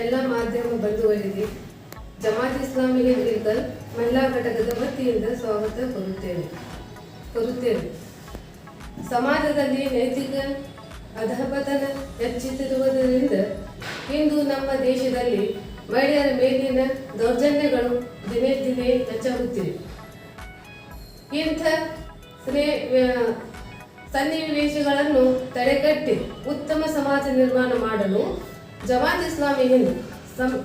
ಎಲ್ಲ ಮಾಧ್ಯಮ ಬಂಧುಗಳಿಗೆ ಜಮಾತ್ ಇಸ್ಲಾಮಿ ವಿರುದ್ಧ ಮಹಿಳಾ ಘಟಕದ ವತಿಯಿಂದ ಸ್ವಾಗತ ಕೋರುತ್ತೇವೆ ಕೋರುತ್ತೇವೆ ಸಮಾಜದಲ್ಲಿ ನೈತಿಕ ಅಧಪತನ ಹೆಚ್ಚುತ್ತಿರುವುದರಿಂದ ಇಂದು ನಮ್ಮ ದೇಶದಲ್ಲಿ ಮಹಿಳೆಯರ ಮೇಲಿನ ದೌರ್ಜನ್ಯಗಳು ದಿನೇ ದಿನೇ ಹೆಚ್ಚಾಗುತ್ತಿವೆ. ಇಂಥ ಸ್ನೇ- ಸನ್ನಿವೇಶಗಳನ್ನು ತಡೆಗಟ್ಟಿ ಉತ್ತಮ ಸಮಾಜ ನಿರ್ಮಾಣ ಮಾಡಲು ಜಮಾತ್ ಇಸ್ಲಾಮಿ ಹಿಂದ್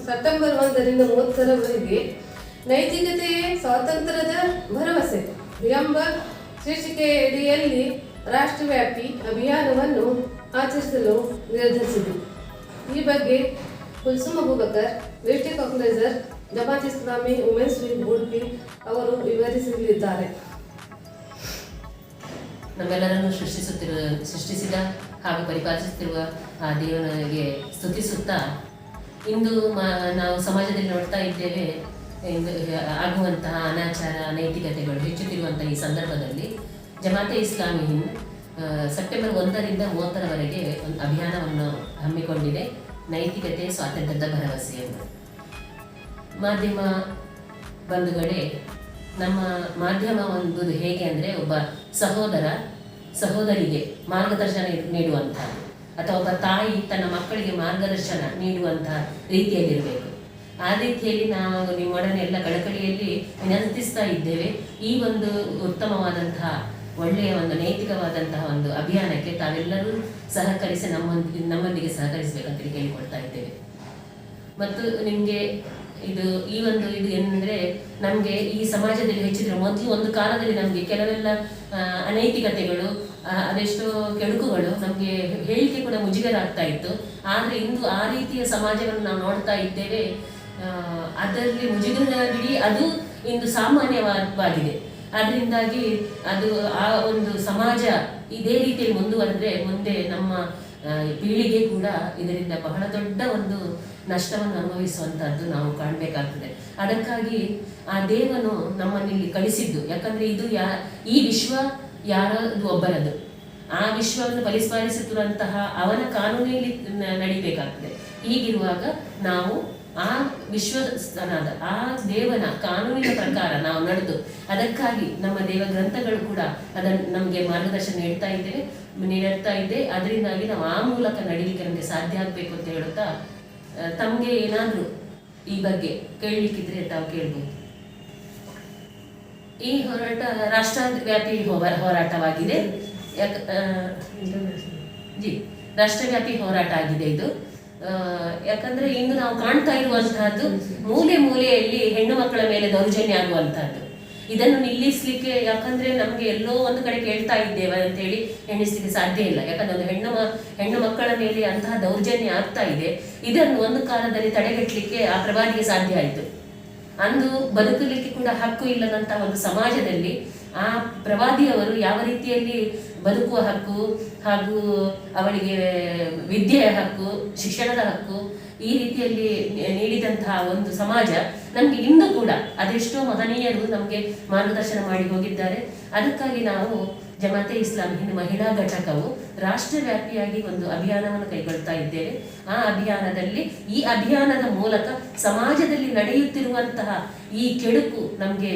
ಸೆಪ್ಟೆಂಬರ್ ಒಂದರಿಂದ ಮೂವತ್ತರವರೆಗೆ ನೈತಿಕತೆಯೇ ಸ್ವಾತಂತ್ರ್ಯದ ಭರವಸೆ. ಎಂಬ ಶೀರ್ಷಿಕೆಯಡಿಯಲ್ಲಿ ರಾಷ್ಟ್ರವ್ಯಾಪಿ ಅಭಿಯಾನವನ್ನು ಆಚರಿಸಲು ನಿರ್ಧರಿಸಿದೆ. ಈ ಬಗ್ಗೆ ಕುಲ್ಸುಮ್ ಅಬೂಬಕರ್ ವೇಷ್ಟಿ ಕಾಕ್ಲೇಜರ್ ಜಮಾತ್ ಇಸ್ಲಾಮಿ ವುಮೆನ್ಸ್ ವಿಂಗ್ ಉಡುಪಿ ಅವರು ವಿವರಿಸಲಿದ್ದಾರೆ. ನಮ್ಮೆಲ್ಲರನ್ನು ಸೃಷ್ಟಿಸುತ್ತಿರುವ ಸೃಷ್ಟಿಸಿದ ಹಾಗೂ ಪರಿಪಾಲಿಸುತ್ತಿರುವ, ಆ ದೇವನಿಗೆ ಸ್ತುತಿಸುತ್ತಾ, ಇಂದು ನಾವು ಸಮಾಜದಲ್ಲಿ ನೋಡ್ತಾ ಇದ್ದೇವೆ, ಇಂದು, ಆಗುವಂತಹ ಅನಾಚಾರ, ನೈತಿಕತೆಗಳು ಹೆಚ್ಚುತ್ತಿರುವಂತಹ ಈ ಸಂದರ್ಭದಲ್ಲಿ ಜಮಾತೆ ಇಸ್ಲಾಮಿ ಹಿಂದ್ ಸೆಪ್ಟೆಂಬರ್ ಒಂದರಿಂದ ಮೂವತ್ತರವರೆಗೆ ಒಂದು ಅಭಿಯಾನವನ್ನು ಹಮ್ಮಿಕೊಂಡಿದೆ, ನೈತಿಕತೆ, ಸ್ವಾತಂತ್ರ್ಯದ ಭರವಸೆಯನ್ನು. ಮಾಧ್ಯಮ ಬಂಧುಗಳೇ, ನಮ್ಮ ಮಾಧ್ಯಮ ಒಂದು ಹೇಗೆ ಅಂದರೆ, ಒಬ್ಬ ಸಹೋದರ ಸಹೋದರಿಗೆ ಮಾರ್ಗದರ್ಶನ ನೀಡುವಂತಹ ಅಥವಾ ಒಬ್ಬ ತಾಯಿ ತನ್ನ ಮಕ್ಕಳಿಗೆ ಮಾರ್ಗದರ್ಶನ ನೀಡುವಂತಹ ರೀತಿಯಲ್ಲಿರಬೇಕು. ಆ ರೀತಿಯಲ್ಲಿ ನಾವು ನಿಮ್ಮೊಡನೆ ಎಲ್ಲ ಕಳಕಳಿಯಲ್ಲಿ ವಿನಂತಿಸ್ತಾ ಇದ್ದೇವೆ. ಈ ಒಂದು ಉತ್ತಮವಾದಂತಹ, ಒಳ್ಳೆಯ ಒಂದು ನೈತಿಕವಾದಂತಹ ಒಂದು ಅಭಿಯಾನಕ್ಕೆ ತಾವೆಲ್ಲರೂ ಸಹಕರಿಸಿ ನಮ್ಮೊಂದಿಗೆ ನಮ್ಮೊಂದಿಗೆ ಸಹಕರಿಸಬೇಕಂತ ಕೇಳಿಕೊಳ್ತಾ ಇದ್ದೇವೆ. ಮತ್ತು ನಿಮಗೆ ಇದು ಈ ಒಂದು ಇದು ಏನಂದ್ರೆ ನಮಗೆ ಈ ಸಮಾಜದಲ್ಲಿ ಹೆಚ್ಚಿದ್ರೆ ಮೊದಲು ಒಂದು ಕಾಲದಲ್ಲಿ ನಮಗೆ ಕೆಲವೆಲ್ಲ ಅನೈತಿಕತೆಗಳು ಅದೆಷ್ಟೋ ಕೆಡುಕುಗಳು ನಮಗೆ ಹೇಳಿಕೆ ಕೂಡ ಮುಜುಗರ ಆಗ್ತಾ ಇತ್ತು. ಆದರೆ ಇಂದು ಆ ರೀತಿಯ ಸಮಾಜವನ್ನು ನಾವು ನೋಡ್ತಾ ಇದ್ದೇವೆ ಅದರಲ್ಲಿ ಮುಜುಗರ ಬಿಡಿ ಅದು ಇಂದು ಸಾಮಾನ್ಯವಾಗಿದೆ. ಅದರಿಂದಾಗಿ ಅದು ಆ ಒಂದು ಸಮಾಜ ಇದೇ ರೀತಿಯಲ್ಲಿ ಮುಂದುವರೆದ್ರೆ ಮುಂದೆ ನಮ್ಮ ಪೀಳಿಗೆ ಕೂಡ ಇದರಿಂದ ಬಹಳ ದೊಡ್ಡ ಒಂದು ನಷ್ಟವನ್ನು ಅನುಭವಿಸುವಂತಹದ್ದು ನಾವು ಕಾಣಬೇಕಾಗ್ತದೆ. ಅದಕ್ಕಾಗಿ ಆ ದೇವನು ನಮ್ಮನ್ನು ಕಳಿಸಿದ್ದು. ಯಾಕಂದ್ರೆ ಇದು ಯಾ, ಈ ವಿಶ್ವ ಯಾರದು ಒಬ್ಬರದು. ಆ ವಿಶ್ವವನ್ನು ಪರಿಪಾಲಿಸುತ್ತಿರುವಂತಹ ಅವನ ಕಾನೂನಿನಲ್ಲಿ ನಡೀಬೇಕಾಗ್ತದೆ. ಹೀಗಿರುವಾಗ ನಾವು ಆ ವಿಶ್ವಸ್ತನಾದ ಆ ದೇವನ ಕಾನೂನಿನ ಪ್ರಕಾರ ನಾವು ನಡೆದು, ಅದಕ್ಕಾಗಿ ನಮ್ಮ ದೇವ ಗ್ರಂಥಗಳು ಕೂಡ ಅದನ್ನು ನಮಗೆ ಮಾರ್ಗದರ್ಶನ ನೀಡ್ತಾ ಇದ್ದೇವೆ, ನೀಡ್ತಾ ಇದೆ. ಅದರಿಂದಾಗಿ ನಾವು ಆ ಮೂಲಕ ನಡೀಲಿಕ್ಕೆ ನಮಗೆ ಸಾಧ್ಯ ಆಗಬೇಕು ಅಂತ ಹೇಳುತ್ತಾ ತಮಗೆ ಏನಾದರೂ ಈ ಬಗ್ಗೆ ಕೇಳಲಿಕ್ಕಿದ್ರೆ ತಾವು ಕೇಳ್ಬೋದು. ಈ ಹೋರಾಟ ರಾಷ್ಟ್ರವ್ಯಾಪಿ ಹೋರ- ಹೋರಾಟವಾಗಿದೆ. ಜಿ, ರಾಷ್ಟ್ರವ್ಯಾಪಿ ಹೋರಾಟ ಆಗಿದೆ ಇದು. ಯಾಕಂದ್ರೆ ಇಂದು ನಾವು ಕಾಣ್ತಾ ಇರುವಂತಹದ್ದು ಮೂಲೆ ಮೂಲೆಯಲ್ಲಿ ಹೆಣ್ಣು ಮಕ್ಕಳ ಮೇಲೆ ದೌರ್ಜನ್ಯ ಆಗುವಂತಹದ್ದು. ಇದನ್ನು ನಿಲ್ಲಿಸ್ಲಿಕ್ಕೆ ಯಾಕಂದ್ರೆ ನಮ್ಗೆ ಎಲ್ಲೋ ಒಂದು ಕಡೆ ಕೇಳ್ತಾ ಇದ್ದೇವೆ ಅಂತೇಳಿ ಎಣಿಸ್ಲಿಕ್ಕೆ ಸಾಧ್ಯ ಇಲ್ಲ. ಯಾಕಂದ್ರೆ ಒಂದು ಹೆಣ್ಣು ಹೆಣ್ಣು ಮಕ್ಕಳ ಮೇಲೆ ಅಂತಹ ದೌರ್ಜನ್ಯ ಆಗ್ತಾ ಇದೆ. ಇದನ್ನು ಒಂದು ಕಾಲದಲ್ಲಿ ತಡೆಗಟ್ಟಲಿಕ್ಕೆ ಆ ಪ್ರವಾದಿಗೆ ಸಾಧ್ಯ ಆಯಿತು. ಅಂದು ಬದುಕಲಿಕ್ಕೆ ಕೂಡ ಹಕ್ಕು ಇಲ್ಲದಂತಹ ಒಂದು ಸಮಾಜದಲ್ಲಿ ಆ ಪ್ರವಾದಿಯವರು ಯಾವ ರೀತಿಯಲ್ಲಿ ಬದುಕುವ ಹಕ್ಕು ಹಾಗೂ ಅವಳಿಗೆ ವಿದ್ಯೆಯ ಹಕ್ಕು, ಶಿಕ್ಷಣದ ಹಕ್ಕು ಈ ರೀತಿಯಲ್ಲಿ ನೀಡಿದಂತಹ ಒಂದು ಸಮಾಜ ನಮಗೆ ಇಂದು ಕೂಡ ಅದೆಷ್ಟೋ ಮಹನೀಯರು ನಮಗೆ ಮಾರ್ಗದರ್ಶನ ಮಾಡಿ ಹೋಗಿದ್ದಾರೆ. ಅದಕ್ಕಾಗಿ ನಾವು ಜಮಾತೆ ಇಸ್ಲಾಂ ಹಿಂದ್ ಮಹಿಳಾ ಘಟಕವು ರಾಷ್ಟ್ರವ್ಯಾಪಿಯಾಗಿ ಒಂದು ಅಭಿಯಾನವನ್ನು ಕೈಗೊಳ್ತಾ ಇದ್ದೇವೆ. ಆ ಅಭಿಯಾನದಲ್ಲಿ, ಈ ಅಭಿಯಾನದ ಮೂಲಕ ಸಮಾಜದಲ್ಲಿ ನಡೆಯುತ್ತಿರುವಂತಹ ಈ ಕೆಡುಕು ನಮಗೆ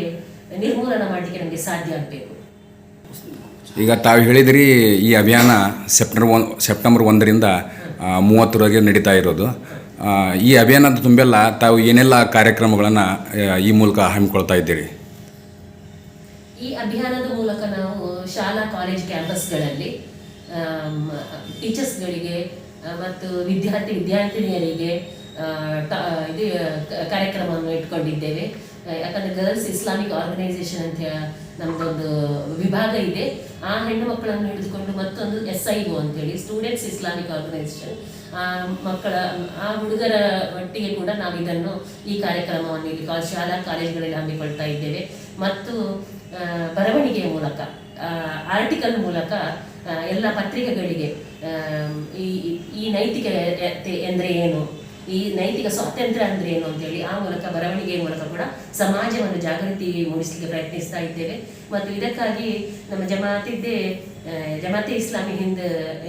ನಿರ್ಮೂಲನ ಮಾಡಲಿಕ್ಕೆ ನಮಗೆ ಸಾಧ್ಯ ಆಗಬೇಕು. ಈಗ ತಾವು ಹೇಳಿದ್ರಿ ಈ ಅಭಿಯಾನ ಸೆಪ್ಟೆಂಬರ್ ಒನ್, ಸೆಪ್ಟೆಂಬರ್ ಒಂದರಿಂದ ಮೂವತ್ತರವರೆಗೆ ನಡೀತಾ ಇರೋದು. ಈ ಅಭಿಯಾನದ ತುಂಬೆಲ್ಲ, ತಾವು ಏನೆಲ್ಲ ಕಾರ್ಯಕ್ರಮಗಳನ್ನು ಈ ಮೂಲಕ ಹಮ್ಮಿಕೊಳ್ತಾ ಇದ್ದೀರಿ? ಈ ಅಭಿಯಾನದ ಮೂಲಕ ನಾವು ಶಾಲಾ ಕಾಲೇಜ್ ಕ್ಯಾಂಪಸ್ಗಳಲ್ಲಿ ಟೀಚರ್ಸ್ಗಳಿಗೆ ಮತ್ತು ವಿದ್ಯಾರ್ಥಿ, ವಿದ್ಯಾರ್ಥಿನಿಯರಿಗೆ ಇದು ಕಾರ್ಯಕ್ರಮವನ್ನು ಇಟ್ಕೊಂಡಿದ್ದೇವೆ. ಯಾಕಂದ್ರೆ ಗರ್ಲ್ಸ್ ಇಸ್ಲಾಮಿಕ್ ಆರ್ಗನೈಸೇಷನ್ ಅಂತ ನಮ್ದೊಂದು ವಿಭಾಗ ಇದೆ. ಆ ಹೆಣ್ಣು ಮಕ್ಕಳನ್ನು ಹಿಡಿದುಕೊಂಡು ಮತ್ತೊಂದು ಎಸ್ ಐ ಒ ಅಂತೇಳಿ ಸ್ಟೂಡೆಂಟ್ಸ್ ಇಸ್ಲಾಮಿಕ್ ಆರ್ಗನೈಸೇಷನ್ ಆ ಮಕ್ಕಳ, ಆ ಹುಡುಗರ ಒಟ್ಟಿಗೆ ಕೂಡ ನಾವು ಇದನ್ನು ಈ ಕಾರ್ಯಕ್ರಮವನ್ನು ಇಲ್ಲಿ ಶಾಲಾ ಕಾಲೇಜುಗಳಲ್ಲಿ ಹಮ್ಮಿಕೊಳ್ತಾ ಇದ್ದೇವೆ. ಮತ್ತು ಬರವಣಿಗೆಯ ಮೂಲಕ ಆರ್ಟಿಕಲ್ ಮೂಲಕ ಎಲ್ಲ ಪತ್ರಿಕೆಗಳಿಗೆ ಈ ಈ ನೈತಿಕತೆ ಎಂದರೆ ಏನು? ಈ ನೈತಿಕ ಸ್ವಾತಂತ್ರ್ಯ ಅಂದ್ರೆ ಏನು ಅಂತೇಳಿ ಆ ಮೂಲಕ ಬರವಣಿಗೆಯ ಮೂಲಕ ಕೂಡ ಸಮಾಜವನ್ನು ಜಾಗೃತಿ ಮೂಡಿಸಲಿಕ್ಕೆ ಪ್ರಯತ್ನಿಸ್ತಾ ಇದ್ದೇವೆ. ಮತ್ತು ಇದಕ್ಕಾಗಿ ನಮ್ಮ ಜಮಾತಿದ್ದೇ ಜಮಾತೆ ಇಸ್ಲಾಮಿ ಹಿಂದ್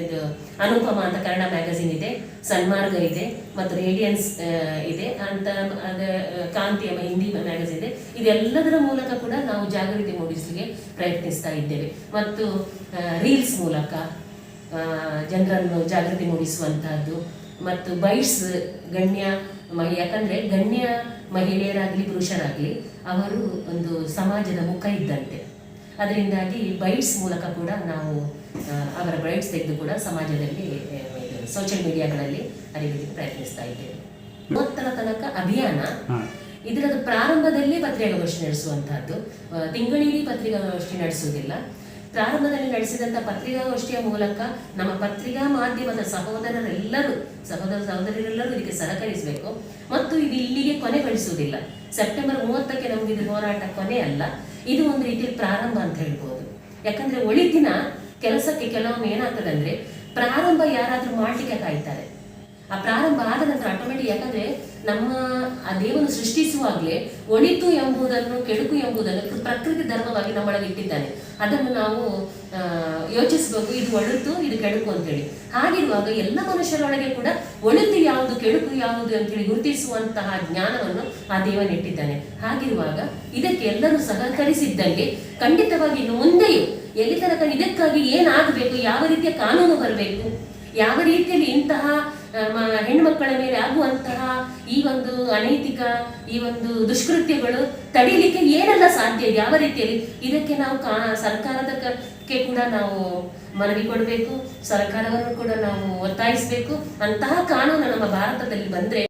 ಇದು ಅನುಪಮ ಅಂತ ಕನ್ನಡ ಮ್ಯಾಗಝಿನ್ ಇದೆ, ಸನ್ಮಾರ್ಗ ಇದೆ, ಮತ್ತು ರೇಡಿಯನ್ಸ್ ಇದೆ ಅಂತ ಕಾಂತಿ ಎಂಬ ಹಿಂದಿ ಮ್ಯಾಗಝಿನ್ ಇದೆ. ಇದೆಲ್ಲದರ ಮೂಲಕ ಕೂಡ ನಾವು ಜಾಗೃತಿ ಮೂಡಿಸಲಿಕ್ಕೆ ಪ್ರಯತ್ನಿಸ್ತಾ ಇದ್ದೇವೆ. ಮತ್ತು ರೀಲ್ಸ್ ಮೂಲಕ ಜನರನ್ನು ಜಾಗೃತಿ ಮೂಡಿಸುವಂತಹದ್ದು ಮತ್ತು ಬೈಟ್ಸ್ ಗಣ್ಯ ಯಾಕಂದ್ರೆ ಗಣ್ಯ ಮಹಿಳೆಯರಾಗಲಿ ಪುರುಷರಾಗಲಿ ಅವರು ಒಂದು ಸಮಾಜದ ಮುಖ ಇದ್ದಂತೆ. ಅದರಿಂದಾಗಿ ಬೈಟ್ಸ್ ಮೂಲಕ ಕೂಡ ನಾವು ಅವರ ಬೈಟ್ಸ್ ತೆಗೆದು ಕೂಡ ಸಮಾಜದಲ್ಲಿ ಸೋಷಿಯಲ್ ಮೀಡಿಯಾಗಳಲ್ಲಿ ಅರಿವಿಗೆ ಪ್ರಯತ್ನಿಸ್ತಾ ಇದ್ದೇವೆ. ಮೂವತ್ತರ ತನಕ ಅಭಿಯಾನ. ಇದರದ ಪ್ರಾರಂಭದಲ್ಲಿ ಪತ್ರಿಕಾಗೋಷ್ಠಿ ನಡೆಸುವಂತಹದ್ದು. ತಿಂಗಳಿಗೆ ತಿಂಗಳಿಡೀ ಪತ್ರಿಕಾಗೋಷ್ಠಿ ನಡೆಸುವುದಿಲ್ಲ. ಪ್ರಾರಂಭದಲ್ಲಿ ನಡೆಸಿದಂಥ ಪತ್ರಿಕಾಗೋಷ್ಠಿಯ ಮೂಲಕ ನಮ್ಮ ಪತ್ರಿಕಾ ಮಾಧ್ಯಮದ ಸಹೋದರರೆಲ್ಲರೂ, ಸಹೋದರ ಸಹೋದರರೆಲ್ಲರೂ ಇದಕ್ಕೆ ಸಹಕರಿಸಬೇಕು. ಮತ್ತು ಇದು ಇಲ್ಲಿಗೆ ಕೊನೆಗೊಳಿಸುವುದಿಲ್ಲ ಸೆಪ್ಟೆಂಬರ್ ಮೂವತ್ತಕ್ಕೆ ನಮ್ಗೆ ಇದು ಹೋರಾಟ ಕೊನೆ ಅಲ್ಲ. ಇದು ಒಂದು ರೀತಿಯಲ್ಲಿ ಪ್ರಾರಂಭ ಅಂತ ಹೇಳ್ಬೋದು. ಯಾಕಂದ್ರೆ ಒಳಿತಿನ ಕೆಲಸಕ್ಕೆ ಕೆಲವೊಮ್ಮೆ ಏನಾಗ್ತದೆ ಅಂದ್ರೆ ಪ್ರಾರಂಭ ಯಾರಾದ್ರೂ ಮಾಡ್ಲಿಕ್ಕೆ ಕಾಯ್ತಾರೆ. ಆ ಪ್ರಾರಂಭ ಆದ ನಂತರ ಆಟೋಮೆಟಿಕ್ ಯಾಕಂದ್ರೆ ನಮ್ಮ ಆ ದೇವನು ಸೃಷ್ಟಿಸುವಾಗಲೇ ಒಣಿತು ಎಂಬುದನ್ನು ಕೆಡುಕು ಎಂಬುದನ್ನು ಪ್ರಕೃತಿ ಧರ್ಮವಾಗಿ ನಮ್ಮೊಳಗೆ ಇಟ್ಟಿದ್ದಾನೆ. ಅದನ್ನು ನಾವು ಯೋಚಿಸಬೇಕು, ಇದು ಒಳಿತು, ಇದು ಕೆಡುಕು ಅಂತೇಳಿ. ಹಾಗಿರುವಾಗ ಎಲ್ಲ ಮನುಷ್ಯರೊಳಗೆ ಕೂಡ ಒಳಿತು ಯಾವುದು, ಕೆಡುಕು ಯಾವುದು ಅಂತೇಳಿ ಗುರುತಿಸುವಂತಹ ಜ್ಞಾನವನ್ನು ಆ ದೇವನಿಟ್ಟಿದ್ದಾನೆ ಹಾಗಿರುವಾಗ ಇದಕ್ಕೆ ಎಲ್ಲರೂ ಸಹಕರಿಸಿದ್ದಂಗೆ ಖಂಡಿತವಾಗಿ ಇನ್ನು ಮುಂದೆಯೂ ಎಲ್ಲಿ ತನಕ ಇದಕ್ಕಾಗಿ ಏನಾಗಬೇಕು, ಯಾವ ರೀತಿಯ ಕಾನೂನು ಬರಬೇಕು, ಯಾವ ರೀತಿಯಲ್ಲಿ ಇಂತಹ ಹೆಣ್ಮಕ್ಕಳ ಮೇಲೆ ಆಗುವಂತಹ ಈ ಒಂದು ಅನೈತಿಕ, ಈ ಒಂದು ದುಷ್ಕೃತ್ಯಗಳು ತಡೀಲಿಕ್ಕೆ ಏನೆಲ್ಲ ಸಾಧ್ಯ, ಯಾವ ರೀತಿಯಲ್ಲಿ? ಇದಕ್ಕೆ ನಾವು ಕಾ, ಸರ್ಕಾರದ ಕೂಡ ನಾವು ಮನವಿ ಕೊಡಬೇಕು, ಸರ್ಕಾರವನ್ನು ಕೂಡ ನಾವು ಒತ್ತಾಯಿಸಬೇಕು. ಅಂತಹ ಕಾನೂನು ನಮ್ಮ ಭಾರತದಲ್ಲಿ ಬಂದ್ರೆ